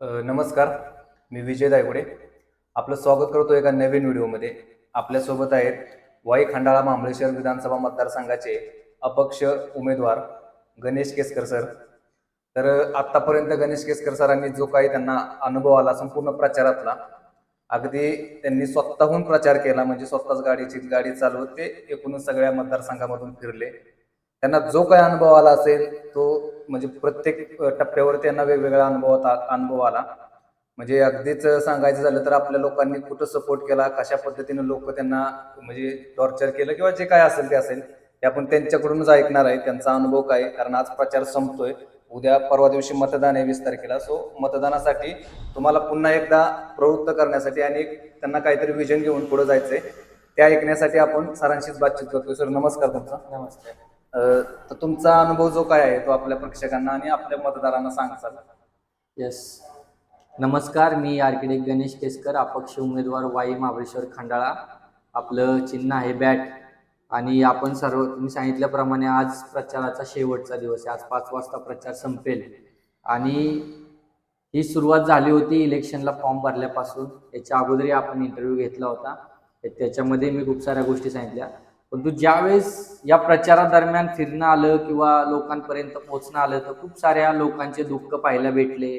नमस्कार. मी विजय दायगुडे. आपलं स्वागत करतो एका नवीन व्हिडिओमध्ये. आपल्यासोबत आहेत वाई खंडाळा महाबळेश्वर विधानसभा मतदारसंघाचे अपक्ष उमेदवार गणेश केसकर सर. तर आत्तापर्यंत गणेश केसकर सरांनी जो काही त्यांना अनुभव आला संपूर्ण प्रचारातला अगदी त्यांनी स्वतःहून प्रचार केला म्हणजे स्वतःच गाडीची गाडी चालवत ते एकूणच सगळ्या मतदारसंघामधून फिरले. त्यांना जो काही अनुभव आला असेल तो म्हणजे प्रत्येक टप्प्यावर त्यांना वेगवेगळा अनुभव अनुभव आला. म्हणजे अगदीच सांगायचं झालं तर आपल्या लोकांनी कुठं सपोर्ट केला कशा पद्धतीने लोक त्यांना म्हणजे टॉर्चर केलं किंवा जे काय असेल ते असेल ते आपण त्यांच्याकडूनच ऐकणार आहे. त्यांचा अनुभव काय कारण आज प्रचार संपतोय. उद्या परवा दिवशी मतदान आहे वीस तारखेला. सो मतदानासाठी तुम्हाला पुन्हा एकदा प्रवृत्त करण्यासाठी आणि त्यांना काहीतरी विजन घेऊन पुढे जायचंय. ते ऐकण्यासाठी आपण सरांशीच बातचीत करतोय. सर नमस्कार तुमचा. नमस्कार. तर तुमचा अनुभव जो काय आहे तो आपल्या प्रेक्षकांना आणि आपल्या मतदारांना सांगसाल येस नमस्कार मी आर्किटेक्ट गणेश केसकर अपक्ष उमेदवार वाई महाबळेश्वर खंडाळा. आपलं चिन्ह आहे बॅट. आणि आपण सर्व तुम्ही सांगितल्याप्रमाणे आज प्रचाराचा शेवटचा दिवस आहे. आज पाच वाजता प्रचार संपेल. आणि ही सुरुवात झाली होती इलेक्शनला फॉर्म भरल्यापासून. याच्या अगोदरही आपण इंटरव्ह्यू घेतला होता. त्याच्यामध्ये मी खूप साऱ्या गोष्टी सांगितल्या. परंतु ज्यावेळेस या प्रचारादरम्यान फिरणं आलं किंवा लोकांपर्यंत पोहोचणं आलं तर खूप साऱ्या लोकांचे दुःख पाहायला भेटले.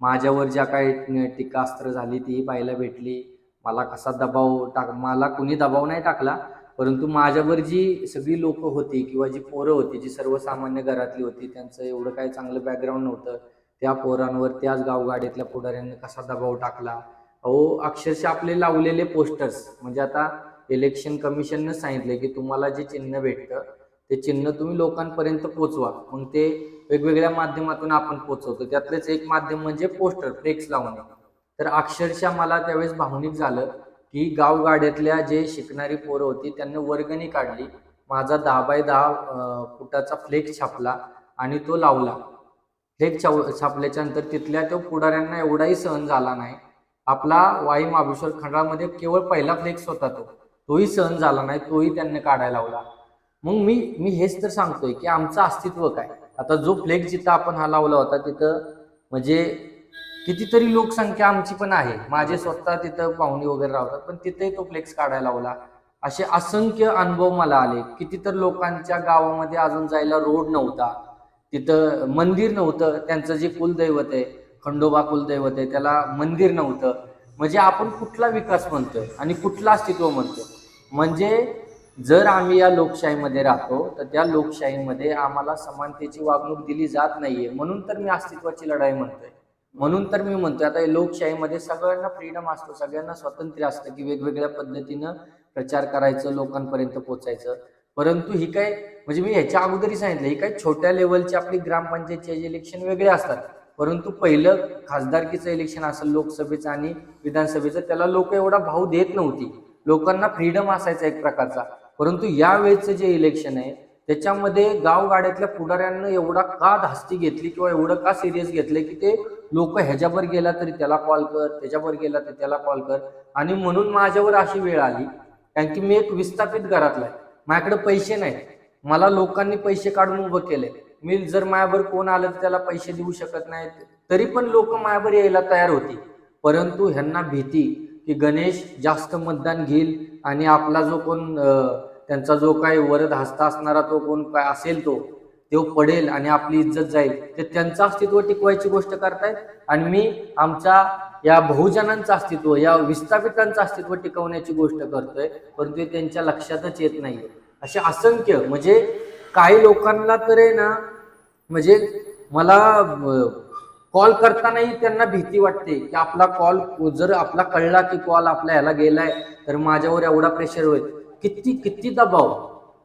माझ्यावर ज्या काही टीकास्त्र झाली तीही पाहायला भेटली. मला कसा दबाव टाक मला कुणी दबाव नाही टाकला परंतु माझ्यावर जी सगळी लोक होती किंवा जी पोरं होती जी सर्वसामान्य घरातली होती त्यांचं एवढं काही चांगलं बॅकग्राऊंड नव्हतं. त्या पोरांवर त्याच गावगाड्यातल्या पुढाऱ्यांनी कसा दबाव टाकला? अहो अक्षरशः आपले लावलेले पोस्टर्स म्हणजे आता इलेक्शन कमिशननं सांगितले की तुम्हाला जे चिन्ह भेटतं ते चिन्ह तुम्ही लोकांपर्यंत पोचवा. मग ते वेगवेगळ्या माध्यमातून आपण पोचवतो. त्यातलेच एक माध्यम म्हणजे पोस्टर फ्लेक्स लावणे. तर अक्षरशः मला त्यावेळेस भावनिक झालं की गावगाड्यातल्या जे शिकणारी पोरं होती त्यांनी वर्गणी काढली. माझा दहा बाय दहा फुटाचा फ्लेक्स छापला आणि तो लावला. फ्लेक्स छाव छापल्याच्या नंतर तिथल्या त्या पुढाऱ्यांना एवढाही सहन झाला नाही. आपला वाई महाबेश्वर खंडामध्ये केवळ पहिला फ्लेक्स होता तो. तोही सहन झाला नाही तोही त्यांनी काढायला लावला. मग मी मी हेच तर सांगतोय की आमचं अस्तित्व काय? आता जो फ्लेक्स जिथं आपण हा लावला होता तिथं म्हणजे कितीतरी लोकसंख्या आमची पण आहे. माझे स्वतः तिथं पाहुणे वगैरे राहतात पण तिथेही तो फ्लेक्स काढायला लावला. असे असंख्य अनुभव मला आले. कितीतर लोकांच्या गावामध्ये अजून जायला रोड नव्हता. तिथं मंदिर नव्हतं. त्यांचं जे कुलदैवत आहे खंडोबा कुलदैवत आहे त्याला मंदिर नव्हतं. म्हणजे आपण कुठला विकास म्हणतोय आणि कुठलं अस्तित्व म्हणतोय म्हणजे जर आम्ही या लोकशाहीमध्ये राहतो तर त्या लोकशाहीमध्ये आम्हाला समानतेची वागणूक दिली जात नाहीये. म्हणून तर मी अस्तित्वाची लढाई म्हणतोय. म्हणून तर मी म्हणतोय आता लोकशाहीमध्ये सगळ्यांना फ्रीडम असतो सगळ्यांना स्वातंत्र्य असतं की वेगवेगळ्या पद्धतीनं प्रचार करायचं लोकांपर्यंत पोचायचं परंतु ही काय म्हणजे मी ह्याच्या अगोदरही सांगितलं ही काय छोट्या लेवलची आपली ग्रामपंचायतचे इलेक्शन वेगळे असतात. परंतु पहिलं खासदारकीचं इलेक्शन असेल लोकसभेचं आणि विधानसभेचं त्याला लोक एवढा भाव देत नव्हती. लोकांना फ्रीडम असायचा एक प्रकारचा. परंतु यावेळेचं जे इलेक्शन आहे त्याच्यामध्ये गावगाड्यातल्या पुढाऱ्यांना एवढा का धास्ती घेतली किंवा एवढं का सिरियस घेतलं की ते लोक ह्याच्यावर गेला तरी त्याला कॉल कर त्याच्यावर गेला तर त्याला कॉल कर. आणि म्हणून माझ्यावर अशी वेळ आली कारण की मी एक विस्थापित घरातला आहे. माझ्याकडे पैसे नाहीत. मला लोकांनी पैसे काढून उभं केले मी जर मायावर कोण आलं तर त्याला पैसे देऊ शकत नाहीत तरी पण लोक मायावर यायला तयार होती. परंतु ह्यांना भीती की गणेश जास्त मतदान घेईल आणि आपला जो कोण त्यांचा जो काही वरद हस्ता असणारा तो कोण काय असेल तो तो पडेल आणि आपली इज्जत जाईल ते त्यांचं अस्तित्व टिकवायची गोष्ट करतायत. आणि मी आमच्या या बहुजनांचं अस्तित्व या विस्थापितांचं अस्तित्व टिकवण्याची गोष्ट करतोय. परंतु ते त्यांच्या लक्षातच येत नाहीये. असे असंख्य म्हणजे काही लोकांना तर आहे ना म्हणजे मला कॉल करतानाही त्यांना भीती वाटते की आपला कॉल जर आपला कळला की कॉल आपल्या ह्याला गेलाय तर माझ्यावर एवढा प्रेशर होईल. किती किती दबाव.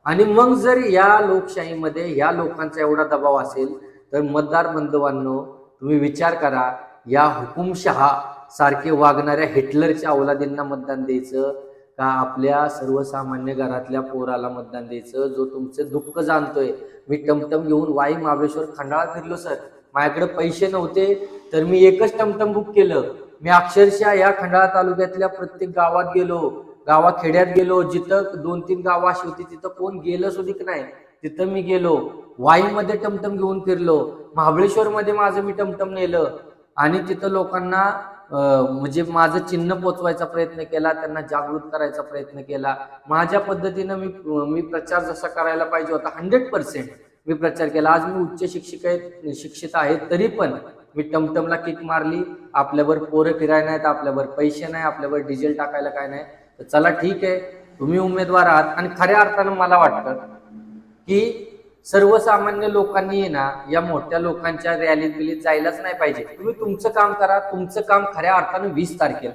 आणि मग जर या लोकशाहीमध्ये या लोकांचा एवढा दबाव असेल तर मतदार बंधवांनो तुम्ही विचार करा या हुकुमशहा सारखे वागणाऱ्या हिटलरच्या अवलादींना मतदान द्यायचं का आपल्या सर्वसामान्य घरातल्या पोराला मतदान द्यायचं? जो तुमचं दुःख जाणतोय. मी टमटम घेऊन वाई महाबळेश्वर खंडाळा फिरलो सर. माझ्याकडे पैसे नव्हते तर मी एकच टमटम बुक केलं. मी अक्षरशः या खंडाळा तालुक्यातल्या प्रत्येक गावात गेलो. गावाखेड्यात गेलो. जिथं दोन तीन गावं अशी होती तिथं कोण गेलं सुधिक नाही? तिथं मी गेलो. वाईमध्ये टमटम घेऊन फिरलो. महाबळेश्वर मध्ये माझं मी टमटम नेलं. आणि तिथं लोकांना म्हणजे माझं चिन्ह पोचवायचा प्रयत्न केला त्यांना जागृत करायचा प्रयत्न केला. माझ्या पद्धतीनं मी मी प्रचार जसा करायला पाहिजे होता हंड्रेड पर्सेंट मी प्रचार केला. आज मी उच्च शिक्षिक आहे शिक्षित आहे तरी पण मी टमटमला किक मारली. आपल्यावर पोरं फिरायला नाहीत आपल्यावर पैसे नाही आपल्यावर डिझेल टाकायला काय नाही. तर चला ठीक आहे तुम्ही उमेदवार आहात. आणि खऱ्या अर्थानं मला वाटतं की सर्वसामान्य लोकांनी आहे ना या मोठ्या लोकांच्या रॅलीत बिलीत जायलाच नाही पाहिजे. तुम्ही तुमचं काम करा तुमचं काम खऱ्या अर्थानं वीस तारखेला.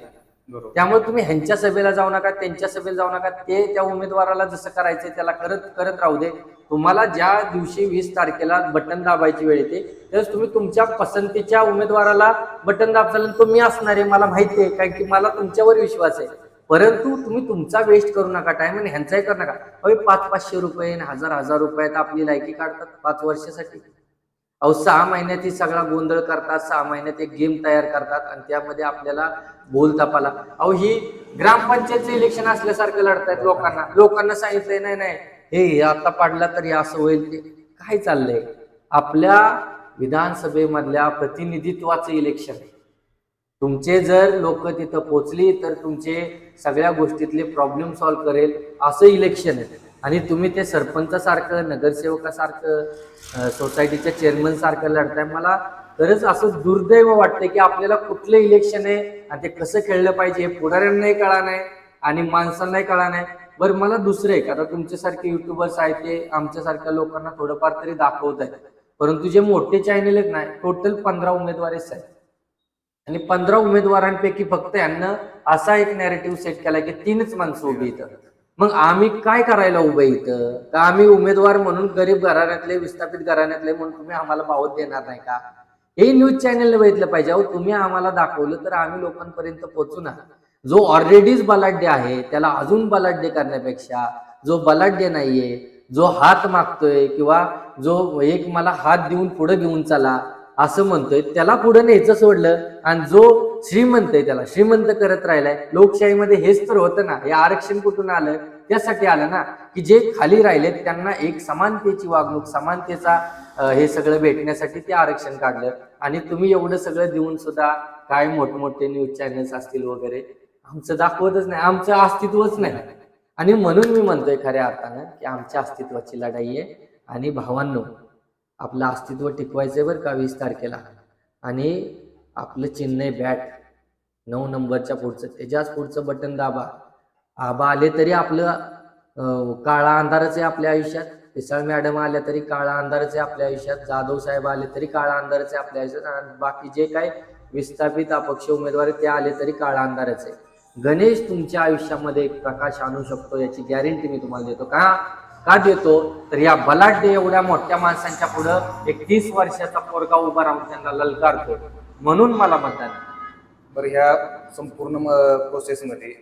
त्यामुळे तुम्ही ह्यांच्या सभेला जाऊ नका त्यांच्या सभेला जाऊ नका ते त्या उमेदवाराला जसं करायचंय त्याला करत करत राहू दे. तुम्हाला ज्या दिवशी वीस तारखेला बटन दाबायची वेळ येते त्यावेळेस तुम्ही तुमच्या पसंतीच्या उमेदवाराला बटन दाबताल तो मी असणार आहे मला माहिती आहे कारण की मला तुमच्यावर विश्वास आहे. परंतु तुम्ही तुमचा वेस्ट करू नका टाइम आणि ह्यांचाही करू नका. अहो पाच पाचशे रुपये आणि हजार हजार रुपयात आपली लायकी काढतात पाच वर्षासाठी. अहो सहा महिन्यात ही सगळा गोंधळ करतात सहा महिन्यात एक गेम तयार करतात आणि त्यामध्ये आपल्याला बोल तपाला. अहो ही ग्रामपंचायतचं इलेक्शन असल्यासारखं लढतायत लोकांना. लोकांना सांगितलंय नाही नाही हे हे आता पाडला तरी असं होईल ते. काय चाललंय? आपल्या विधानसभेमधल्या प्रतिनिधित्वाचं इलेक्शन तुमचे जर लोक तिथं पोचली तर तुमचे सगळ्या गोष्टीतले प्रॉब्लेम सॉल्व्ह करेल असं इलेक्शन आहे. आणि तुम्ही ते सरपंचासारखं नगरसेवकासारखं सोसायटीच्या चेअरमन सारखं लढताय. मला खरंच असं दुर्दैव वाटतंय की आपल्याला कुठलं इलेक्शन आहे आणि ते कसं खेळलं पाहिजे हे पुढाऱ्यांनाही कळा नाही आणि माणसांनाही कळा नाही. बरं मला दुसरं आहे आता तुमच्यासारखे युट्यूबर्स आहेत ते आमच्यासारख्या लोकांना थोडंफार तरी दाखवत आहेत. परंतु जे मोठे चॅनल आहेत ना टोटल पंधरा उमेदवारीच आहेत. आणि पंधरा उमेदवारांपैकी फक्त यांना असा एक नॅरेटिव्ह सेट केला की तीनच माणसं उभी इथं. मग आम्ही काय करायला उभे इथं? का आम्ही उमेदवार म्हणून गरीब घराण्यातले विस्थापित घराण्यातले म्हणून तुम्ही आम्हाला बावत देणार नाही का? हे न्यूज चॅनलने बघितलं पाहिजे. अहो तुम्ही आम्हाला दाखवलं तर आम्ही लोकांपर्यंत पोहोचू ना. जो ऑलरेडीच बलाढ्य आहे त्याला अजून बलाढ्य करण्यापेक्षा जो बलाढ्य नाहीये जो हात मागतोय किंवा जो एक मला हात देऊन पुढे घेऊन चला असं म्हणतोय. त्याला पुढे न्यायचं सोडलं आणि जो श्रीमंत आहे त्याला श्रीमंत करत राहिलाय. लोकशाहीमध्ये हेच तर होतं ना हे आरक्षण कुठून आलं? त्यासाठी आलं ना की जे खाली राहिलेत त्यांना एक समानतेची वागणूक समानतेचा हे सगळं भेटण्यासाठी ते आरक्षण काढलं. आणि तुम्ही एवढं सगळं देऊन सुद्धा काय मोठमोठे न्यूज चॅनल्स असतील वगैरे आमचं दाखवतच नाही. आमचं अस्तित्वच नाही. आणि म्हणून मी म्हणतोय खऱ्या अर्थानं की आमच्या अस्तित्वाची लढाई आहे. आणि भावांनो आपलं अस्तित्व टिकवायचंय बरं का वीस तारखेला. आणि आपलं चेन्नई बॅट नऊ नंबरच्या पुढचं त्याच्याच पुढचं बटन दाबा. आबा आले तरी आपलं काळा अंधारच आहे आपल्या आयुष्यात. पिसाळ मॅडम आल्या तरी काळा अंधारच आहे आपल्या आयुष्यात. जाधव साहेब आले तरी काळा अंधारच आहे आपल्या आयुष्यात. आणि बाकी जे काय विस्थापित अपक्ष उमेदवार ते आले तरी काळा अंधारच आहे. गणेश तुमच्या आयुष्यामध्ये एक प्रकाश आणू शकतो याची गॅरंटी मी तुम्हाला देतो. का? का देतो तर या बलाढ्य एवढ्या मोठ्या माणसांच्या पुढं एक तीस वर्षाचा पोरगा उभा राहून त्यांना ललकारतो म्हणून मला मतदान बरं ह्या संपूर्ण प्रोसेसमध्ये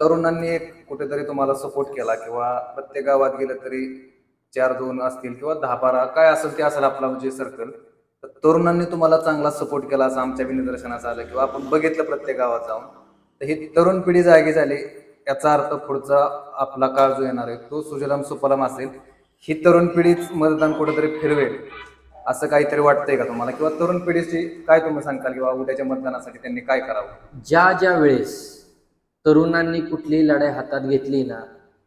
तरुणांनी एक कुठेतरी तुम्हाला सपोर्ट केला किंवा प्रत्येक गावात गेलं तरी चार दोन असतील किंवा दहा बारा काय असेल ते असेल आपला म्हणजे सर्कल तर तरुणांनी तुम्हाला चांगला सपोर्ट केला असं आमच्या बी निदर्शनास आलं किंवा आपण बघितलं प्रत्येक गावात जाऊन. तर ही तरुण पिढी जागी झाली. याचा अर्थ पुढचा आपला काळ जो येणार आहे तो सुजलाम सुफलाम असेल. ही तरुण पिढीच मतदान कुठेतरी फिरवेल असं काहीतरी वाटतंय का तुम्हाला? किंवा तरुण पिढीची काय तुम्ही सांगताल किंवा उद्याच्या मतदानासाठी त्यांनी काय करावं? ज्या ज्या वेळेस तरुणांनी कुठली लढाई हातात घेतली ना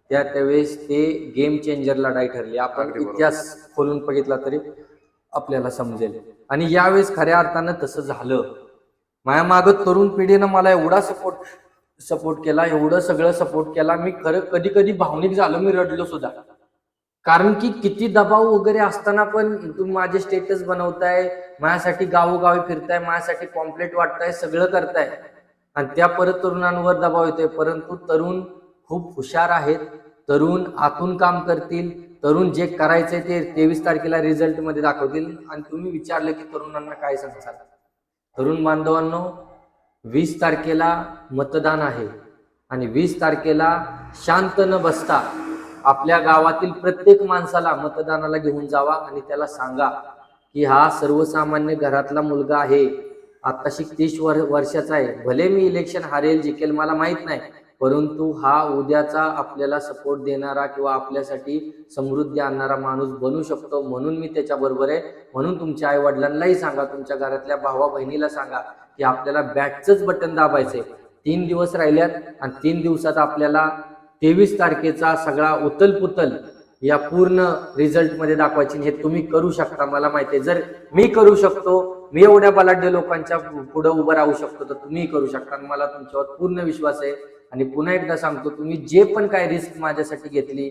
त्या त्यावेळेस ते गेम चेंजर लढाई ठरली. आपण. इतिहास खोलून बघितला तरी आपल्याला समजेल. आणि यावेळेस खऱ्या अर्थानं तसं झालं. माझ्या मागं तरुण पिढीनं मला एवढा सपोर्ट सपोर्ट केला एवढं सगळं सपोर्ट केला. मी खरं कधी कधी भावनिक झालो मी रडलो सुद्धा. कारण की किती दबाव वगैरे असताना पण तुम्ही माझे स्टेटस बनवताय माझ्यासाठी गावोगावी फिरताय माझ्यासाठी कॉम्प्लेट वाटताय सगळं करताय. आणि त्या परत तरुणांवर दबाव येतोय. परंतु तरुण खूप हुशार आहेत. तरुण आतून काम करतील. तरुण जे करायचंय ते तेवीस तारखेला रिझल्टमध्ये दाखवतील. आणि तुम्ही विचारलं की तरुणांना काय सांगाल तरुण बांधवांनो वीस तारखेला मतदान आहे. आणि वीस तारखेला शांत न बसता आपल्या गावातील प्रत्येक माणसाला मतदानाला घेऊन जावा आणि त्याला सांगा की हा सर्वसामान्य घरातला मुलगा आहे. आताशी तीस वर वर्षाचा आहे. भले मी इलेक्शन हारेल जिकेल मला माहीत नाही. परंतु हा उद्याचा आपल्याला सपोर्ट देणारा किंवा आपल्यासाठी समृद्धी आणणारा माणूस बनू शकतो म्हणून मी त्याच्याबरोबर आहे. म्हणून तुमच्या आईवडिलांनाही सांगा तुमच्या घरातल्या भावा बहिणीला सांगा की आपल्याला बॅटचंच बटन दाबायचंय. तीन दिवस राहिल्यात आणि तीन दिवसात आपल्याला तेवीस तारखेचा सगळा उतलपुतल या पूर्ण रिझल्टमध्ये दाखवायची हे तुम्ही करू शकता. मला माहिती आहे जर मी करू शकतो मी एवढ्या बलाढ्य लोकांच्या पुढे उभं राहू शकतो तर तुम्ही करू शकता. आणि मला तुमच्यावर पूर्ण विश्वास आहे. आणि पुन्हा एकदा सांगतो तुम्ही जे पण काय रिस्क माझ्यासाठी घेतली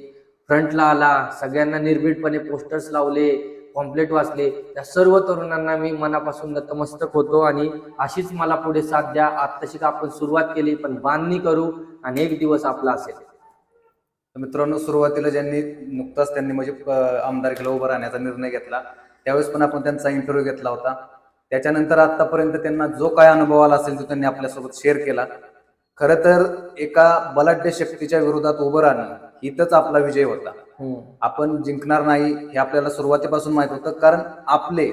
फ्रंटला आला सगळ्यांना निर्भीडपणे पोस्टर्स लावले कॉम्प्लेट वाचले त्या सर्व तरुणांना मी मनापासून नतमस्तक होतो आणि अशीच मला पुढे साथ द्या. आत्ताशी का आपण सुरुवात केली पण बांधणी करू आणि एक दिवस आपला असेल. मित्रांनो सुरुवातीला ज्यांनी नुकताच त्यांनी म्हणजे आमदार आमदारकीला उभं राहण्याचा निर्णय घेतला त्यावेळेस पण आपण त्यांचा इंटरव्ह्यू घेतला होता. त्याच्यानंतर आतापर्यंत त्यांना जो काय अनुभव आला असेल तो त्यांनी आपल्यासोबत शेअर केला. खरं तर एका बलाढ्य शक्तीच्या विरोधात उभं राहणं हिथंच आपला विजय होता. आपण जिंकणार नाही हे आपल्याला सुरुवातीपासून माहीत होतं. कारण आपले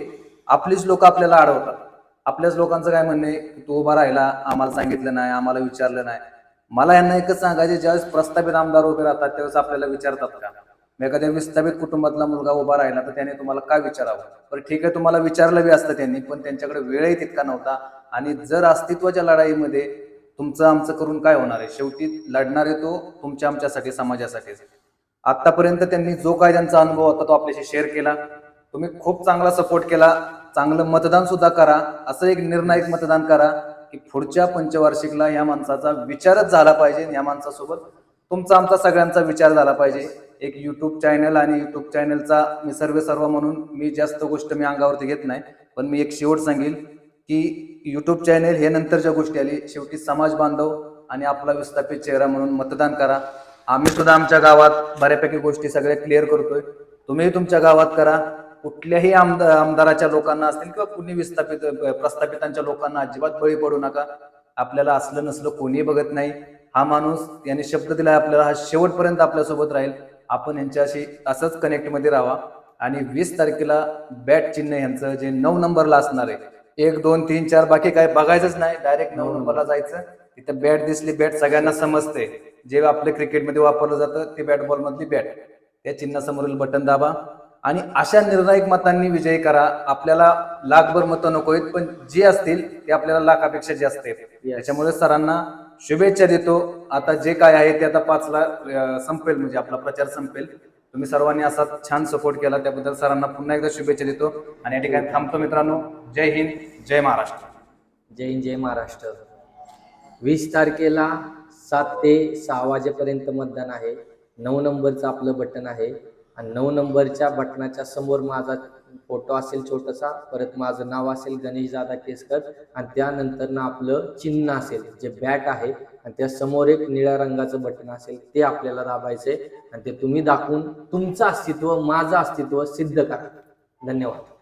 आपलीच लोक आपल्याला अडवतात आपल्याच लोकांचं काय म्हणणं तू उभा राहिला आम्हाला सांगितलं नाही आम्हाला विचारलं नाही. मला यांना एकच सांगायचे ज्यावेळेस प्रस्थापित आमदार उभे राहतात त्यावेळेस आपल्याला विचारतात का? एखाद्या विस्थापित कुटुंबातला मुलगा उभा राहिला तर त्याने तुम्हाला काय विचारावं? बरं ठीक आहे तुम्हाला विचारलं बी असतं त्यांनी पण त्यांच्याकडे वेळही तितका नव्हता. आणि जर अस्तित्वाच्या लढाईमध्ये तुमचं आमचं करून काय होणार आहे? शेवटी लढणार आहे तो तुमच्या आमच्यासाठी समाजासाठीच आतापर्यंत त्यांनी जो काय त्यांचा अनुभव होता तो आपल्याशी शेअर केला. तुम्ही खूप चांगला सपोर्ट केला. चांगलं मतदान सुद्धा करा. असं एक निर्णायक मतदान करा की पुढच्या पंचवार्षिकला या माणसाचा विचारच झाला पाहिजे या माणसासोबत तुमचा आमचा सगळ्यांचा विचार झाला पाहिजे. एक युट्यूब चॅनल आणि युट्यूब चॅनलचा मी सर्व सर्व म्हणून मी जास्त गोष्ट मी अंगावरती घेत नाही. पण मी एक शेवट सांगेल की युट्यूब चॅनल हे नंतरच्या गोष्टी आली. शेवटी समाज बांधव आणि आपला विस्थापित चेहरा म्हणून मतदान करा. आम्ही सुद्धा आमच्या गावात बऱ्यापैकी गोष्टी सगळ्या क्लिअर करतोय. तुम्ही तुमच्या गावात करा. कुठल्याही आमदार आमदाराच्या लोकांना असतील किंवा कुणी विस्थापित प्रस्थापितांच्या लोकांना अजिबात बळी पडू नका. आपल्याला असलं नसलं कोणीही बघत नाही. हा माणूस याने शब्द दिला आपल्याला हा शेवटपर्यंत आपल्यासोबत राहील. आपण यांच्याशी असंच कनेक्टमध्ये राहा आणि वीस तारखेला बॅट चिन्ह यांचं जे नऊ नंबरला असणार आहे एक दोन तीन चार बाकी काय बघायचंच नाही. डायरेक्ट नऊ नंबरला जायचं. तिथं बॅट दिसली बॅट सगळ्यांना समजते. जे आपल्या क्रिकेटमध्ये वापरलं जातं ते बॅट बॉल मधली बॅट त्या चिन्हासमोरील बटन दाबा. आणि अशा निर्णायक मतांनी विजय करा. आपल्याला लाखभर मतं नको आहेत पण जे असतील ते आपल्याला लाखापेक्षा जास्त आहेत. त्याच्यामुळे सरांना शुभेच्छा देतो. आता जे काय आहे ते आता पाचला संपेल म्हणजे आपला प्रचार संपेल. तुम्ही सर्वांनी असा छान सपोर्ट केला. त्याबद्दल सरांना पुन्हा एकदा शुभेच्छा देतो. आणि या ठिकाणी थांबतो मित्रांनो. जय हिंद जय महाराष्ट्र. जय हिंद जय महाराष्ट्र. वीस तारखेला सात ते सहा वाजेपर्यंत मतदान आहे. नऊ नंबरचं आपलं बटन आहे. आणि नऊ नंबरच्या बटनाच्या समोर माझा फोटो असेल छोटासा परत माझं नाव असेल गणेश दादा केसकर आणि त्यानंतर ना आपलं चिन्ह असेल जे बॅट आहे आणि त्या समोर एक निळ्या रंगाचं बटन असेल ते आपल्याला दाबायचंय आणि ते तुम्ही दाखवून तुमचं अस्तित्व माझं अस्तित्व सिद्ध करा. धन्यवाद.